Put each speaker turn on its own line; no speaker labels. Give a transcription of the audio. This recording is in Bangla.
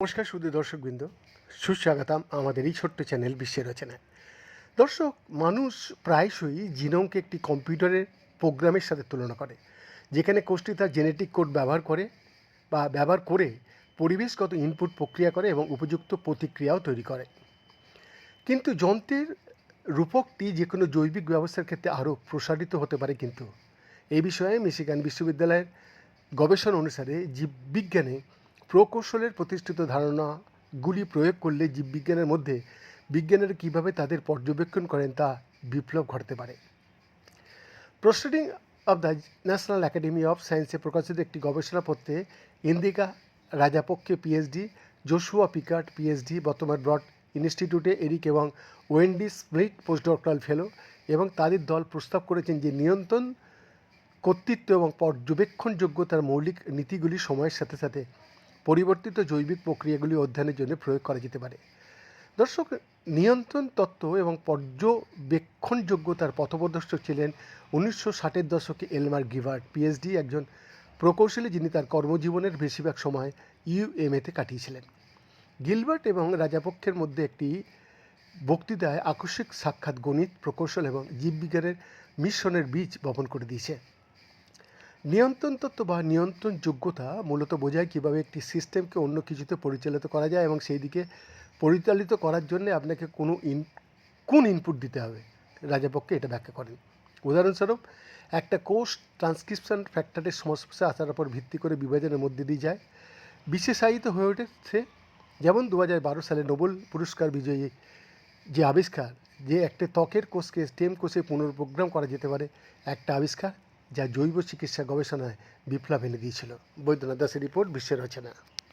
নমস্কার শুধু দর্শকবৃন্দ, সুস্বাগতম আমাদের এই ছোট্ট চ্যানেল বিশ্বের রচনায় দর্শক, মানুষ প্রায়শই জিনোমকে একটি কম্পিউটারের প্রোগ্রামের সাথে তুলনা করে, যেখানে কোষটি তার জেনেটিক কোড ব্যবহার করে বা ব্যবহার করে পরিবেশগত ইনপুট প্রক্রিয়া করে এবং উপযুক্ত প্রতিক্রিয়াও তৈরি করে। কিন্তু যন্ত্রের রূপকটি যে কোনো জৈবিক ব্যবস্থার ক্ষেত্রে আরও প্রসারিত হতে পারে কিন্তু এই বিষয়ে মিশিগান বিশ্ববিদ্যালয়ের গবেষণা অনুসারে জীববিজ্ঞানে প্রকৌশলের প্রতিষ্ঠিত ধারণাগুলি প্রয়োগ করলে জীববিজ্ঞানের মধ্যে বিজ্ঞানীরা কীভাবে তাদের পর্যবেক্ষণ করেন তা বিপ্লব ঘটতে পারে। Proceedings of the National Academy of সায়েন্সে প্রকাশিত একটি গবেষণাপত্রে Indika Rajapakse PhD Joshua Pickard PhD বর্তমান ব্রড ইনস্টিটিউটে এরিক এবং ওয়েন্ডি স্প্লিট পোস্টডক্টরাল ফেলো এবং তাদের দল প্রস্তাব করেছেন যে নিয়ন্ত্রণ কর্তৃত্ব এবং পর্যবেক্ষণযোগ্যতার মৌলিক নীতিগুলি সময়ের সাথে সাথে পরিবর্তিত জৈবিক প্রক্রিয়াগুলি অধ্যয়নের জন্য প্রয়োগ করা যেতে পারে। দর্শক, নিয়ন্ত্রণ তত্ত্ব এবং পর্যবেক্ষণযোগ্যতার পথপ্রদর্শক ছিলেন উনিশশো ষাটের দশকে এলমার গিভার্ট, পিএইচডি একজন প্রকৌশলী যিনি তার কর্মজীবনের বেশিরভাগ সময় ইউএমএতে কাটিয়েছিলেন। গিলবার্ট এবং রাজাপক্ষের মধ্যে একটি বক্তৃতায় আকস্মিক সাক্ষাৎ গণিত, প্রকৌশল এবং জীববিজ্ঞানের মিশ্রণের বীজ বপন করে দিয়েছে। নিয়ন্ত্রণ তত্ত্ব বা নিয়ন্ত্রণ যোগ্যতা মূলত বোঝায় কীভাবে একটি সিস্টেমকে অন্য কিছুতে পরিচালিত করা যায় এবং সেই দিকে পরিচালিত করার জন্য আপনাকে কোনো ইন, কোন ইনপুট দিতে হবে? রাজাপক্ষে এটা ব্যাখ্যা করেন। উদাহরণস্বরূপ, একটা কোষ ট্রান্সক্রিপশন ফ্যাক্টরের সমস্যা আসার উপর ভিত্তি করে বিভাজনের মধ্যে দিয়ে যায়। বিশেষায়িত হয়ে ওঠেছে যেমন দু সালে নোবেল পুরস্কার বিজয়ী যে আবিষ্কার, যে একটা ত্বকের কোষকে স্টেম কোষে পুনর্প্রোগ্রাম করা যেতে পারে, একটা আবিষ্কার। যা জৈব চিকিৎসা গবেষণায় বিপ্লব এনে দিয়েছিল। বৈদ্যনাথ দাসের রিপোর্ট বিশ্বের রচনা